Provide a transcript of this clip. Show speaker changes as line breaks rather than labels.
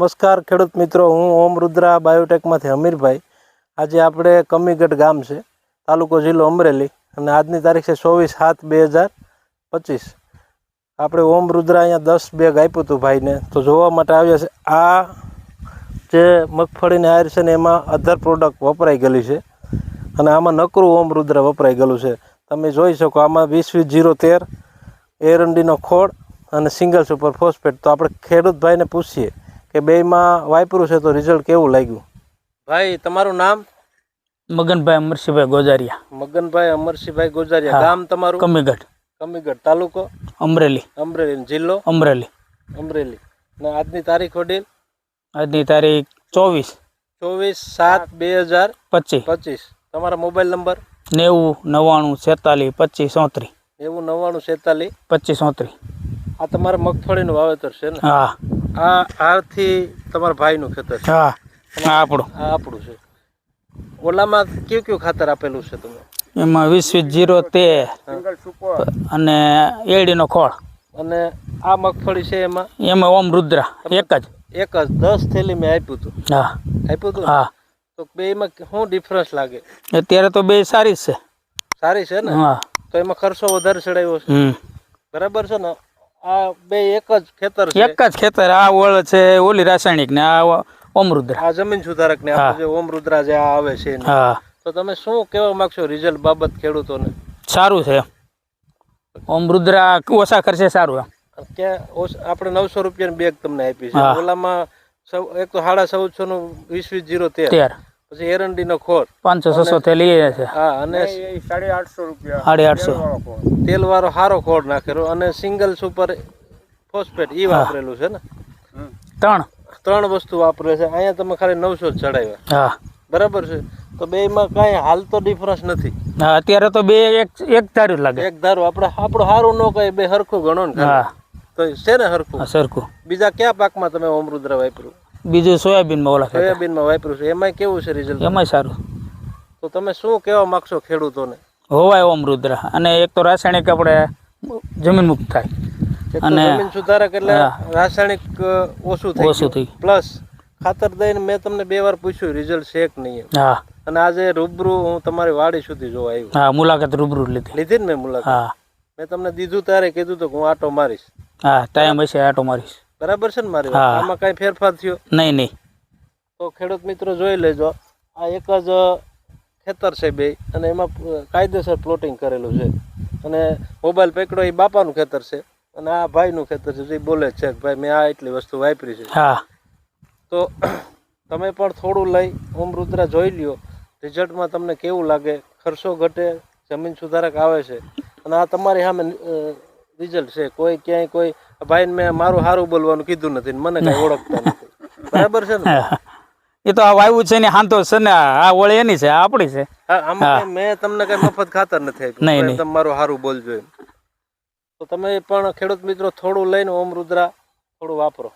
નમસ્કાર ખેડૂત મિત્રો, હું ઓમ રુદ્રા બાયોટેકમાંથી હમીરભાઈ આજે આપણે કમીગઢ ગામ છે, તાલુકો જિલ્લો અમરેલી અને આજની તારીખ છે ચોવીસ સાત બે હજાર પચીસ. આપણે ઓમ રુદ્રા અહીંયા દસ બેગ આપ્યું હતું ભાઈને, તો જોવા માટે આવ્યા છે, આ જે મગફળીની આયર છે ને એમાં અધર પ્રોડક્ટ વપરાઈ ગયેલી છે અને આમાં નકરું ઓમ રુદ્ર વપરાઈ ગયેલું છે. તમે જોઈ શકો, આમાં વીસ વીસ જીરો તેર એરંડીનો ખોળ અને સિંગલ સુપર ફોસ્ફેટ. તો આપણે ખેડૂત ભાઈને પૂછીએ કે બેયમાં વાપર્યું છે તો રિઝલ્ટ કેવું લાગ્યું? ભાઈ તમારું નામ?
મગનભાઈ અમરસિંહભાઈ ગોજારિયા.
મગનભાઈ અમરસિંહભાઈ ગોજારિયા ગામ તમારું?
કમીગઢ.
કમીગઢ તાલુકો?
અમરેલી.
અમરેલી જિલ્લો?
અમરેલી.
અમરેલી. ને આજની તારીખ વડીલ?
આજની તારીખ ચોવીસ.
ચોવીસ સાત બે હજાર
પચીસ.
પચીસ. તમારા મોબાઈલ નંબર?
નેવું નવ્વાણું છેતાલીસ પચીસ ચોત્રીસ
નેવું નવ્વાણું છેતાલીસ.
પચીસ ચોત્રીસ
આ તમારા મગફળીનું વાવેતર છે ને?
હા.
આ હારથી તમારા ભાઈનું ખેતર છે.
હા. આપણું.
આ આપણું છે. ઓલામાં કયું કયું ખાતર આપેલું છે તમે
એમાં વીસ વીસ જીરો તેર અને એડીનો ખોળ.
અને આ મગફળી છે એમાં?
એમાં ઓમ રુદ્રા. એક જ.
એક જ. દસ થેલી મેં આપ્યું હતું.
હા.
આપ્યું હતું
હા.
તો બેમાં શું ડિફરન્સ લાગે?
અત્યારે તો બે સારી છે.
સારી છે ને?
હા.
તો એમાં ખર્ચો વધારે ચડાવ્યો છે? બરાબર છે ને? આ બે એક જ ખેતર છે.
એક જ ખેતર આ ઓળ છે ઓલી રાસાયણિક ને આ ઓમ
આ જમીન સુધારક ને આપણે જે ઓમ જે આ આવે છે
હા.
તો તમે શું કહેવા માંગશો રિઝલ્ટ બાબત ખેડૂતોને?
સારું છે. ઓમ રુદ્રા ઓછા ખર્ચે સારું એમ.
કે આપણે નવસો રૂપિયાની બેગ તમને આપી છે. ઓલામાં એક તો સાડા ચૌદસો નું વીસ વીસ જીરો તેર. પછી એરંડીનો ખોર.
પાંચસો છસો થી લઈએ છે.
હા અને
સાડી આઠસો રૂપિયા.
તેલ વાળો સારો ખોર. નાખેલો અને સિંગલ સુપર ફોસ્ફેટ ઈ વાપરેલું છે ને?
ત્રણ.
ત્રણ વસ્તુ વાપરે છે. અહીંયા તમે ખાલી નવસો જ ચડાવ્યા.
હા.
બરાબર છે? તો બેમાં કાંઈ હાલ તો ડિફરન્સ નથી.
હા અત્યારે તો બે એક એક ધારું લાગે.
એક ધારું. આપણે આપણું સારું ન કહે બે હરખું ગણો ને
હા.
તો છે ને હરખું?
સરખું.
બીજા કયા પાકમાં તમે અમૃદ્ર વાપર્યું?
બીજું સોયાબીનમાં ઓલા.
સોયાબીનમાં વાપર્યું છે. એમાં કેવું છે રિઝલ્ટ
એમાંય સારું.
તો તમે શું કહેવા માંગશો ખેડૂતોને?
હોવાય ઓમ રુદ્ર. અને એક તો રાસાયણિક આપણે જમીન મુક્ત થાય. અને-
જમીન સુધારક એટલે રાસાયણિક ઓછું થઈ
ઓછું થઈ.
પ્લસ ખાતર દઈને મેં તમને બે વાર પૂછ્યું રિઝલ્ટ છે કે નહીં
હા.
અને આજે રૂબરૂ હું તમારી વાડી સુધી જોવા આવ્યો.
હા મુલાકાત રૂબરૂ લીધી.
લીધી ને મેં મુલાકાત?
હા.
મેં તમને દીધું ત્યારે કીધું તો હું આટો મારીશ.
હા ટાઈમ હશે આટો મારીશ.
બરાબર છે ને મારી વાત?
હા.
આમાં કાંઈ ફેરફાર થયો?
નહીં નહીં.
તો ખેડૂત મિત્રો જોઈ લેજો. આ એક જ ખેતર છે બે અને એમાં કાયદેસર પ્લોટિંગ કરેલું છે. અને મોબાઈલ પકડો એ બાપાનું ખેતર છે અને આ ભાઈનું ખેતર છે જે બોલે જ છે કે ભાઈ મેં આ એટલી વસ્તુ વાપરી છે.
હા.
તો તમે પણ થોડું લઈ ઓમ રુદ્રા જોઈ લ્યો. રિઝલ્ટમાં તમને કેવું લાગે? ખર્ચો ઘટે જમીન સુધારક આવે છે. અને આ તમારી સામે રિઝલ્ટ છે. કોઈ ક્યાંય કોઈ ભાઈને મેં મારું સારું બોલવાનું કીધું નથી મને કઈ ઓળખતા નથી. બરાબર છે ને?
એ તો આ વાયુ છે ને હાંતો છે ને આ વળી એની છે આપણી છે.
મેં તમને કઈ મફત ખાતર નથી આપ્યું. મારું સારું બોલજો તો તમે પણ ખેડૂત મિત્રો થોડું લઈને ઓમ રુદ્રા થોડું વાપરો.